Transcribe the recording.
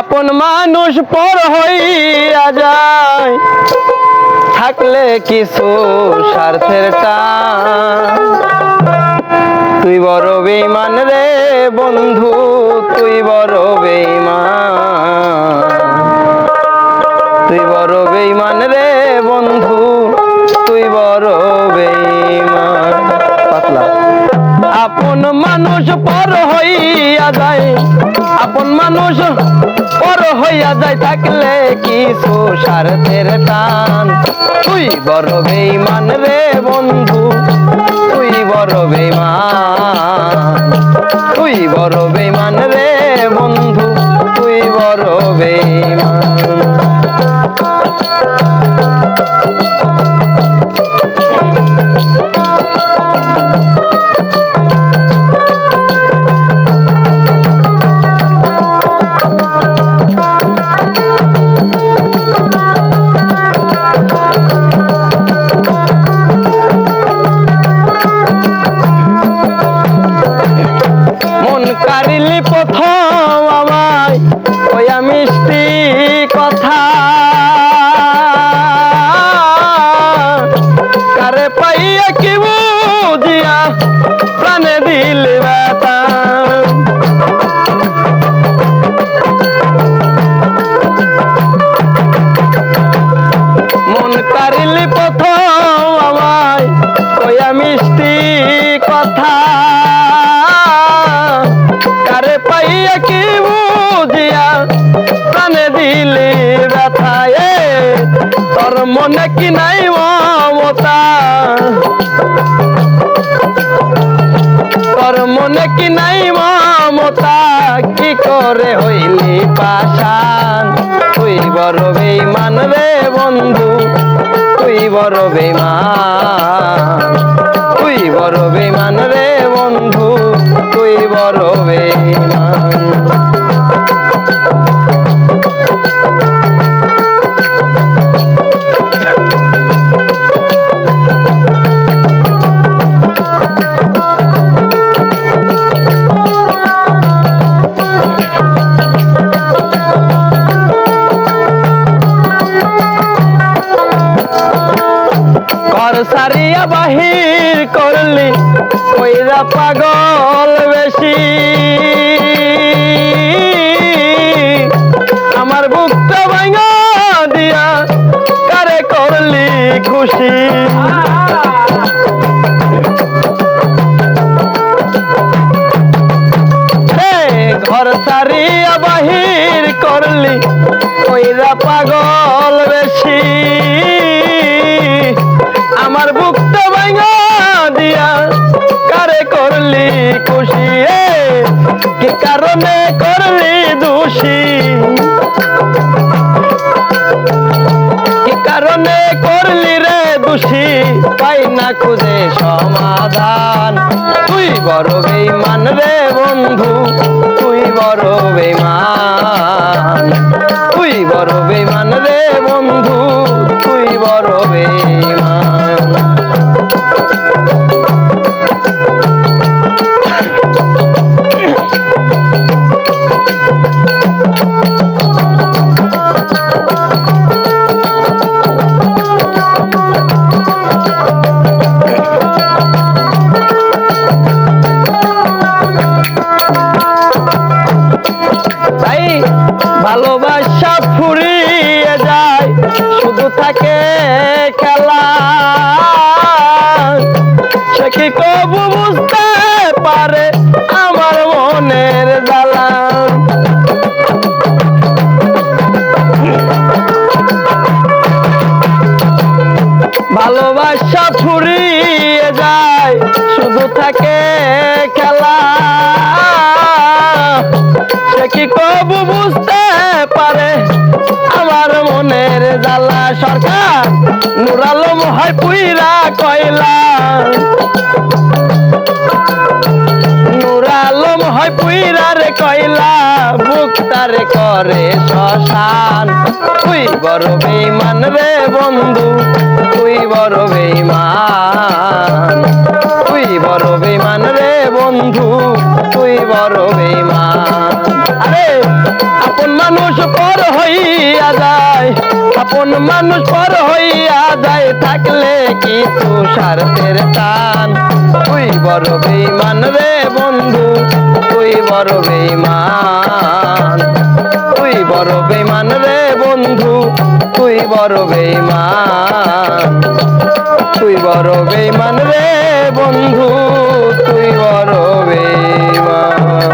আপন মানুষ পর হইয়া যায়। থাকলে কিছু স্বার্থের তুই বড় বেইমান রে বন্ধু, তুই বড় বেইমান তুই বড় বেইমান রে বন্ধু, তুই বড় আপন মানুষ পর হইয়া যায়। আপন মানুষ পর হইয়া যায়, থাকলে কিছু স্বার্থের টান। তুই বড় বেইমান রে বন্ধু, তুই বড় বেইমান তুই বড় বেইমান রে প্রাণে দিলে মন কারিলি প্রথম আমায় মিষ্টি কথা। কারে পাইয়া কি বুঝিয়া প্রাণে দিলি ব্যথা? মনে কি নাই মমতা? তোর মনে কি নাই মমতা? কি করে হইলি পাশান তুই বড় বেইমান রে বন্ধু, তুই বড় বেইমান। সারিয়া বাহির করলি কইরা পাগল বেশি। আমার বুকটা ভাঙা দিয়া কারে করলি খুশি? কইরা পাগল বেশি। আমার বুকটা ভাঙা দিয়া কারে করলি খুশি? কি কারণে করলি দোষী? কি কারণে করলি রে দোষী? পাই না খুঁজে সমাধান। তুই বড় বেইমান রে বন্ধু। বড় বেমান তুই বড় থাকে খেলা। সে কি কবু বুঝতে পারে আমার মনের ভালোবাসা ফুরিয়ে যায়, শুধু থাকে খেলা। সে কি কবু বুঝতে পারে জ্বালা সরকার নুরালম হয় পুইরা কয়লা। নুরালম হয় পুইরা রে কয়লা বুকটারে করে শ্মশান। তুই বড় বেইমান রে বন্ধু, তুই বড় বেইমান তুই বড় বেইমান রে বন্ধু, তুই আপন মানুষ পর হইয়া যায়, থাকলে কিছু স্বার্থের টান। তুই বড় বেইমান রে বন্ধু, তুই বড় বেইমান তুই বড় বেইমান রে বন্ধু, তুই বড় বেইমান তুই বড় বেইমান রে বন্ধু, তুই বড় বেইমান